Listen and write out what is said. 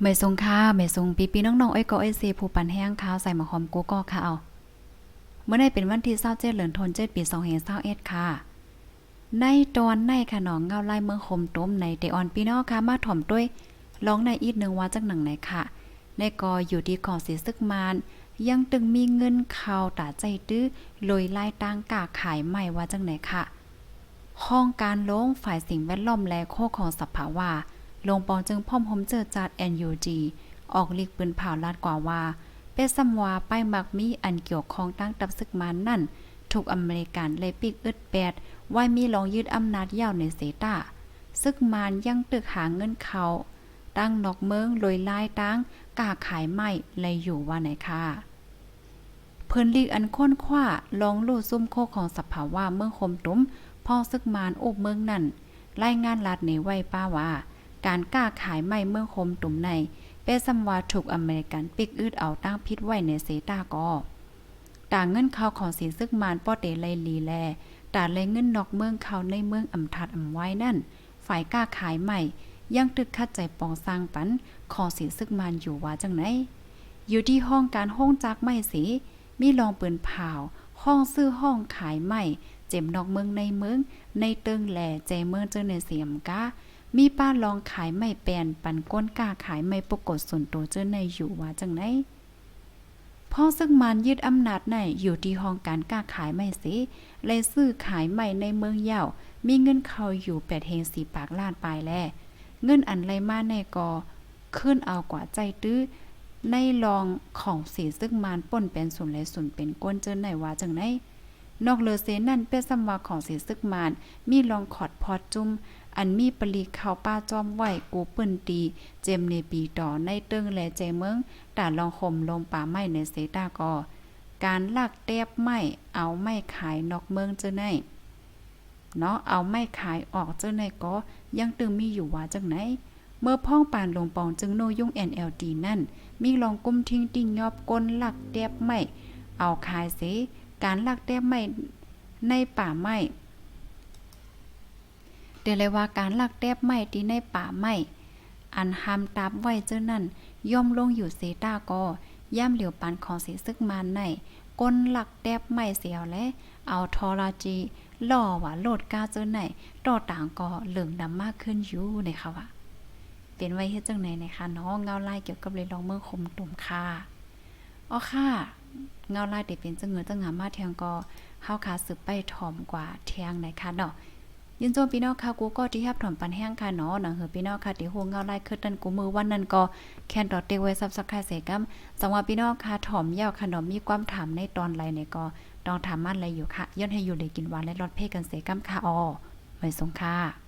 ไม่ทรงค่าไม่ทรงปีปีน้องๆอ้อยก็อ้อยเซผู้ปันแห้งข้าวใส่หมะหอมกูก็ค่ะเอาเมื่อได้เป็นวันที่27เจ็ดเหลือนธันวาคมปี2521ค่ะ ในตอนในค่ะน้องเงาไล่เมืองคมต้มในเตออนพี่น้องค่ะมาถ่อมด้วยร้องในอีกหนึ่งว่าจักหนังไหนค่ะ ในกออยู่ดีก่อสีซึกมานยังตึงมีเงินข่าวตาใจตื้อลอยไล่ตางกาขายใหม่ว่าจังไหนค่ะ ห้องการลงฝ่ายสิ่งแวดล้อมและโคของสภาวา ลงปองจึงพ่อมหมเจอจัด NUG ออกลีกปืนเผาลาดกว่าว่า เป็ดซัมวาป้ายมักมีอันเกี่ยวข้องตั้งตับศึกมันนั่น ถูกอเมริกันเลยปิกอึดแปดว่ามีลองยืดอำนาจยาวในเซตาซึกมานยังตึกหาเงินเขา ตั้งนอกเมืองลอยลายตั้งกาขายไม่เลยอยู่ว่าไหนค่ะเพิ่นลีกอันค้นคว้าลองลู่ซุ่มโคของสภาวะเมืองคมตุ้มพ่อซึกมานโอบเมืองนั่นรายงานลัดในไว้ป้าว่า การกล้าขายไม่เมืองคมตุ้มในเปซัมวาถูกอเมริกันปิกอึดเอาตั้งพิษไว้ในเซตากอต่างเงินเขาของสีซึกมานป้อเตไลลีแลตาเลยเงินนอกเมืองเขาในเมืองอำทัดอำไว้นั่น ฝ่ายกล้าขายใหม่ ยังตึกคัดใจปองสร้างปันของสีซึกมานอยู่ว่าจังไหน อยู่ที่ห้องการห้องจักไม่สี มีรองปืนเผาห้องซื้อห้องขายใหม่ เจ็มนอกเมืองในเมือง ในเติงแหล่ใจเมืองเจอในเสียมกา มีป้าลองขายไม่แปนปันก้นกล้าขายไม่ปรากฏส่วนตัวเจอในอยู่ว่าจังไหนพ่อซึ่งมันยึดอำนาจในอยู่ที่ห้องการกล้าขายไม่สิเลยซื้อขายใหม่ในเมืองเย่ามีเงินเขาอยู่แปดเฮงสีปากล้านปลายแลเงินอันไรมาในกอขึ้นเอากว่าใจตื้อในรองของสีซึ่งมานป่นเป็นส่วนและส่วนเป็นก้นเจอไหนว่าจังไหน นอกเลอเซนั่นเป็นสำวาของเสีซึกมาน มีรองขอดพอดจุ่มอันมีปลีข้าวป้าจอมไหวกูปิ้นตี เจมในปีต่อในเติงและใจเมืองตาลองห่มลงป่าไม้ในเซตากอ การลักแตบไม้เอาไม้ขายนอกเมืองเจอไหนเนาะเอาไม้ขายออกเจ้าในก็ยังตึงมีอยู่ว่าจังไหนเมื่อพ่องปานลงปองจึงโนยุ่ง NLD นั่น มีลองกุ้มทิ้งติ่งยอบก้นลักแตบไม้เอาขายเส การลักแตบไม้ในป่าไม้เดี๋ยวเลยว่าการลักแตบไม้ที่ในป่าไม้อันห้ามตับไว้เจ้านั่น ย่อมลงอยู่เซต้าก็ย่ำเหลียวปันของเสีซึกมานในก้นหลักแตบไม้เสียวและ เอาทอราจีล่อว่าโลดกาเจอไหนต่อต่างก็เหลืองดำมากขึ้นอยู่ในค่ะว่าเป็นไว้เฮ็ดจังไหนนะคะเนาะเงาไล่เกี่ยวกับเลยลองเมืองคมตุ่มค่ะอ๋อค่ะ เงาไล่ติเป็นจังเงินจังงามมาเทียงก็เฮาขาสืบไปถ่อมกว่าเทียงไหนคะเนาะยินโจมพี่น้องค่ะกูก็ที่แฮบถ่อมปันแห้งค่ะเนาะหนังเหือพี่น้องค่ะที่โหเงาไล่คือตันกูมือวันนั้นก็แคนดอทเตไว้ซับสไครเสกัมสังว่าพี่น้องค่ะถ่อมยาวค่ะเนาะมีความถามในตอนไรเนี่ยก็ต้องถามมันอะไรอยู่ค่ะย้อนให้อยู่เลยกินหวานและรสเพ่กันเสกัมค่ะออไว้สงค่ะ